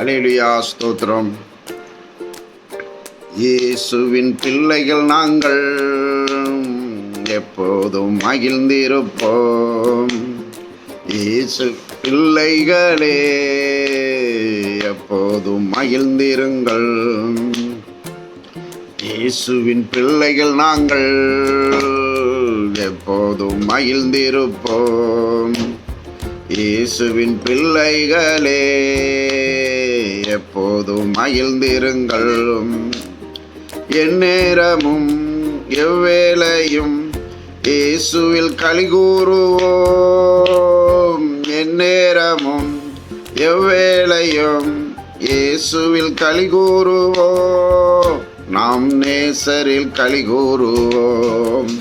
அலையிலுயா ஸ்தோத்திரம். இயேசுவின் பிள்ளைகள் நாங்கள் எப்போதும் மகிழ்ந்திருப்போம். இயேசு பிள்ளைகளே எப்போதும் மகிழ்ந்திருங்கள். இயேசுவின் பிள்ளைகள் நாங்கள் எப்போதும் மகிழ்ந்திருப்போம். இயேசுவின் பிள்ளைகளே எப்போதும் மகிழ்ந்திருங்கள் எந்நேரமும் எவ்வேளையும் இயேசுவில் கலிகூறுவோம் எந்நேரமும் எவ்வேளையும் இயேசுவில் கலிகூறுவோம் நாம் நேசரில் கலிகூறுவோம்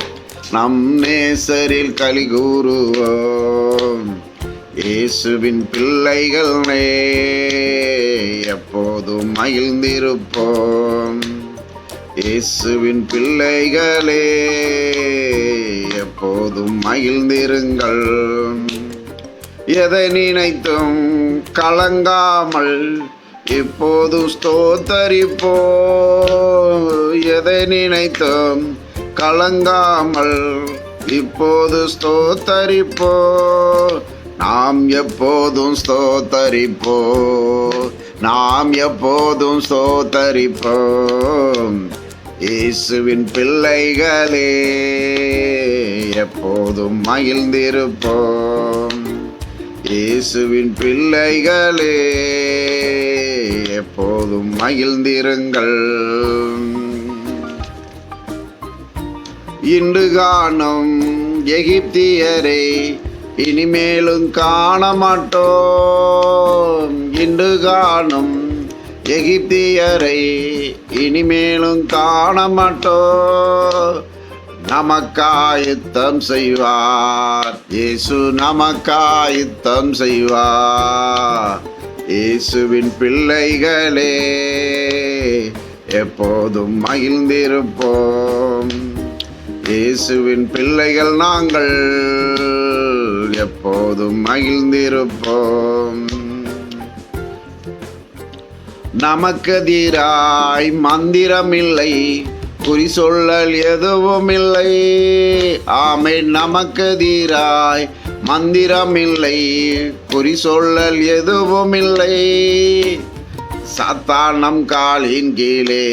நம் நேசரில் கலிகூறுவோம் இயேசுவின் பிள்ளைகள் நே எப்போதும் மகிழ்ந்திருப்போம். இயேசுவின் பிள்ளைகளே எப்போதும் மகிழ்ந்திருங்கள். எதை நினைத்தும் கலங்காமல் எப்போதும் ஸ்தோத்தரிப்போ எதை நினைத்தும் கலங்காமல் இப்போது ஸ்தோத்தரிப்போ நாம் எப்போதும் ஸ்தோத்தரிப்போ நாம் எப்போதும் ஸ்தோத்தரிப்போம். இயேசுவின் பிள்ளைகளே எப்போதும் மகிழ்ந்திருப்போம். இயேசுவின் பிள்ளைகளே எப்போதும் மகிழ்ந்திருங்கள். இன்று காணும் எகிப்தியரை இனிமேலும் காண மாட்டோம் இன்று காணும் எகிப்தியரை இனிமேலும் காண மாட்டோம் நமக்காயுத்தம் செய்வார். இயேசு நமக்காயுத்தம் செய்வார். இயேசுவின் பிள்ளைகளே எப்போதும் மகிழ்ந்திருப்போம். இயேசுவின் பிள்ளைகள் நாங்கள். எப்போதும் மகிழ்ந்திருப்போம். நமக்கெதிராய் மந்திரமில்லை குறி சொல்லல் எதுவும் இல்லை ஆமை நமக்கெதிராய் மந்திரமில்லை குறி சொல்லல் எதுவும் இல்லை சாத்தானம் காலின் கீழே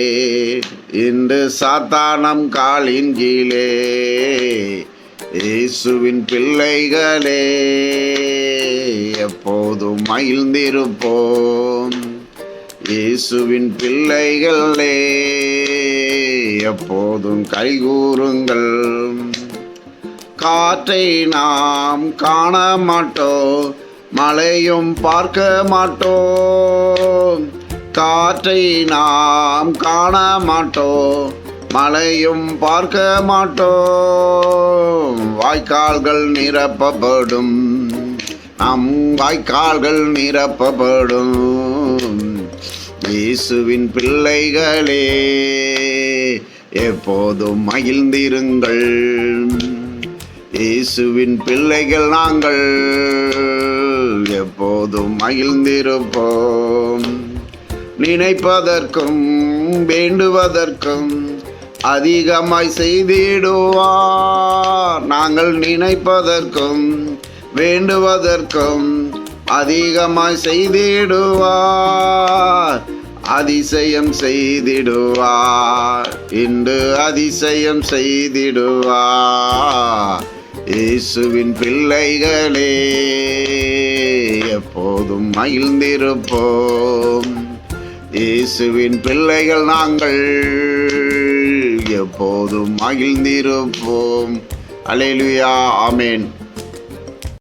இன்று சாத்தானம் காலின் கீழே. இயேசுவின் பிள்ளைகளே எப்போதும் மகிழ்ந்திருப்போம்? இயேசுவின் பிள்ளைகளே எப்போதும் கைகூறுங்கள் காற்றை நாம் காண மாட்டோம் மழையும் பார்க்க மாட்டோம் காற்றை நாம் காண மாட்டோம் மழையும் பார்க்க மாட்டோம். வாய்க்கால்கள் நிரப்பப்படும். நம் வாய்க்கால்கள் நிரப்பப்படும். இயேசுவின் பிள்ளைகளே எப்போதும் மகிழ்ந்திருங்கள். இயேசுவின் பிள்ளைகள் நாங்கள் எப்போதும் மகிழ்ந்திருப்போம். நினைப்பதற்கும் வேண்டுவதற்கும் அதிகமாய் செய்திடுவார். நாங்கள் நினைப்பதற்கும் வேண்டுவதற்கும் அதிகமாய் செய்திடுவார். அதிசயம் செய்திடுவார். இன்று அதிசயம் செய்திடுவார். இயேசுவின் பிள்ளைகளே எப்போதும் மகிழ்ந்திருப்போம். இயேசுவின் பிள்ளைகள் நாங்கள் எப்போதும் மகிழ்ந்திருப்போம். அலையிலுயா ஆமேன்